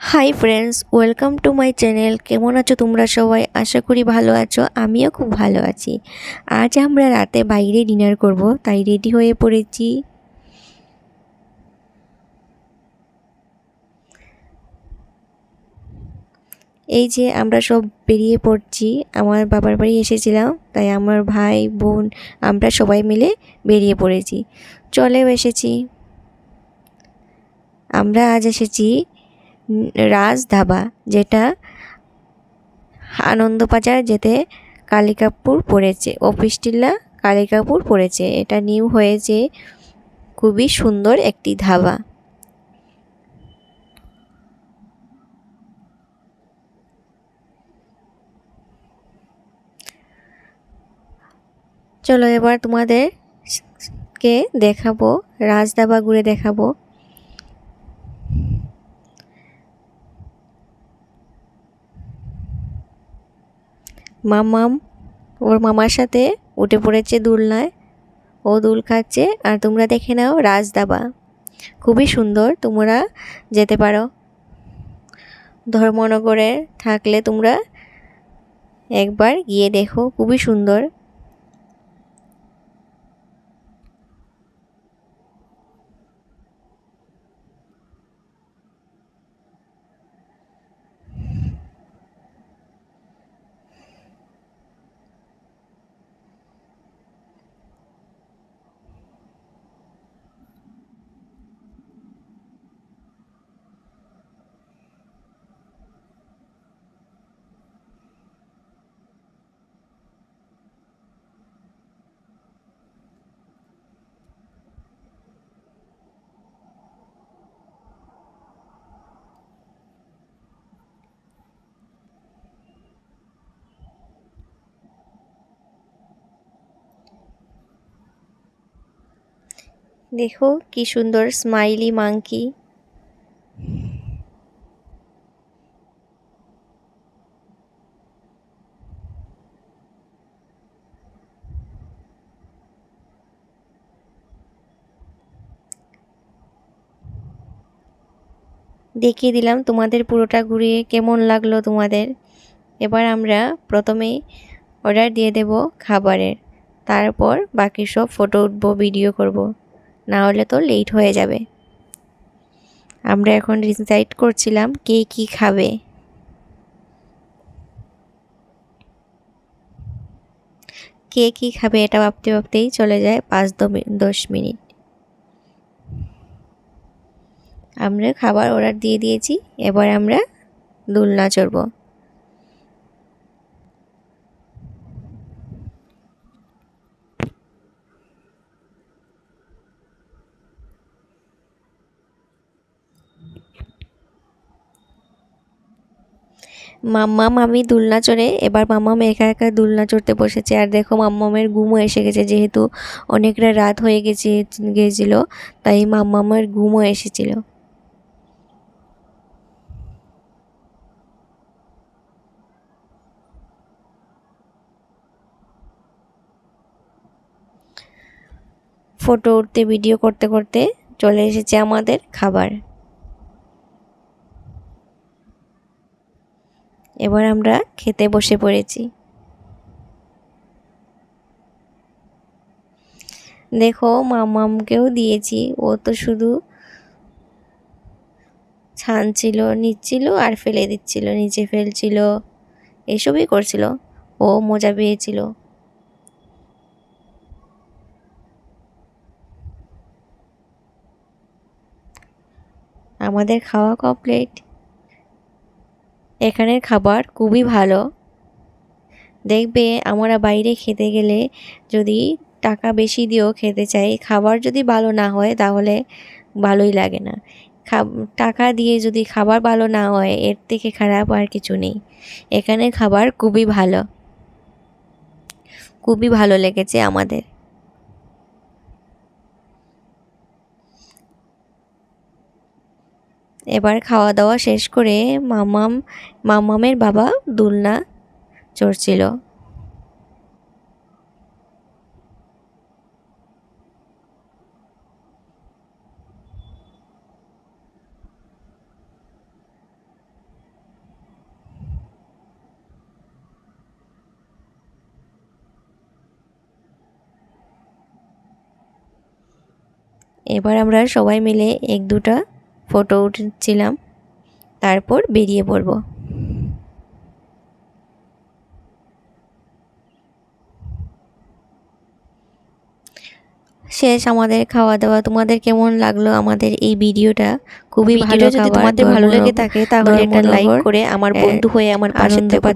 Hi friends welcome to my channel কেমন আছো তোমরা সবাই? আশা করি ভালো আছো। আমিও খুব ভালো আছি। আজ আমরা রাতে বাইরে ডিনার করব, তাই রেডি হয়ে পড়েছি। এই যে আমরা সব বেরিয়ে পড়ছি। আমার বাবার বাড়ি এসেছিলাম, তাই আমার ভাই, বোন, আমরা সবাই মিলে বেরিয়ে পড়েছি। চলেও এসেছি। আমরা আজ এসেছি রাজ ধাবা যেটা আনন্দবাজার যেতে কালিকাপুর পড়েছে, অফিস টিল্লা কালিকাপুর পড়েছে। এটা নিউ হয়েছে খুবই সুন্দর একটি ধাবা। চলো এবার তোমাদেরকে দেখাবো রাজদাবা ঘুরে দেখাবো। মামাম ওর মামার সাথে উঠে পড়েছে দুলনায়। ও দুল খাচ্ছে। আর তোমরা দেখে নাও রাজদাবা। খুবই সুন্দর তোমরা যেতে পারো। ধর্মনগরে থাকলে তোমরা একবার গিয়ে দেখো। খুবই সুন্দর। দেখো কি সুন্দর স্মাইলি মাংকি দেখিয়ে দিলাম তোমাদের পুরোটা ঘুরিয়ে কেমন লাগল তোমাদের। এবার আমরা প্রথমেই অর্ডার দিয়ে দেব খাবারের। তারপর বাকি সব ফটো উঠবো ভিডিও করব। না হলে তো লেট হয়ে যাবে। আমরা এখন ডিসাইড করছিলাম কে কি খাবে। কে কি খাবে এটা ভাবতে ভাবতেই চলে যায় পাঁচ দশ মিনিট। আমরা খাবার অর্ডার দিয়ে দিয়েছি, এবার আমরা দোলনা চড়বো। মাম্মা, মামি দুলনা চড়ে, এবার মাম্মাম একা একা দুলনা চড়তে বসেছে। আর দেখো মাম্মামের ঘুমও এসে গেছে, যেহেতু অনেকটা রাত হয়ে গেছে, গেছিল, তাই মাম্মামের ঘুমও এসেছিল। ফটো উঠতে, ভিডিও করতে করতে চলে এসেছে আমাদের খাবার। এবার আমরা খেতে বসে পড়েছি। দেখো মামামকেও দিয়েছি, ও তো শুধু ছানছিল, নিচ্ছিল আর ফেলে দিচ্ছিল, নিচে ফেলছিল, এসবই করছিল, ও মজা পেয়েছিল। আমাদের খাওয়া কমপ্লিট এখানের খাবার খুবই ভালো। দেখবে আমরা বাইরে খেতে গেলে যদি টাকা বেশি দিয়েও খেতে চাই, খাবার যদি ভালো না হয় তাহলে ভালোই লাগে না। টাকা দিয়ে যদি খাবার ভালো না হয়, এর থেকে খারাপ আর কিছু নেই। এখানের খাবার খুবই ভালো। খুবই ভালো লেগেছে আমাদের। এবার খাওয়া দাওয়া শেষ করে মামাম, মামামের বাবা দুলনা চড়ছিল। এবার আমরা সবাই মিলে এক দুটা ফটো উঠছিলাম। তারপর বেরিয়ে পড়ব। শেষ আমাদের খাওয়া দাওয়া তোমাদের কেমন লাগল আমাদের এই ভিডিওটা? খুবই ভালো যদি তোমাদের ভালো লেগে থাকে তাহলে একটা লাইক করে আমার বন্ধু হয়ে আমার পাশে থেকো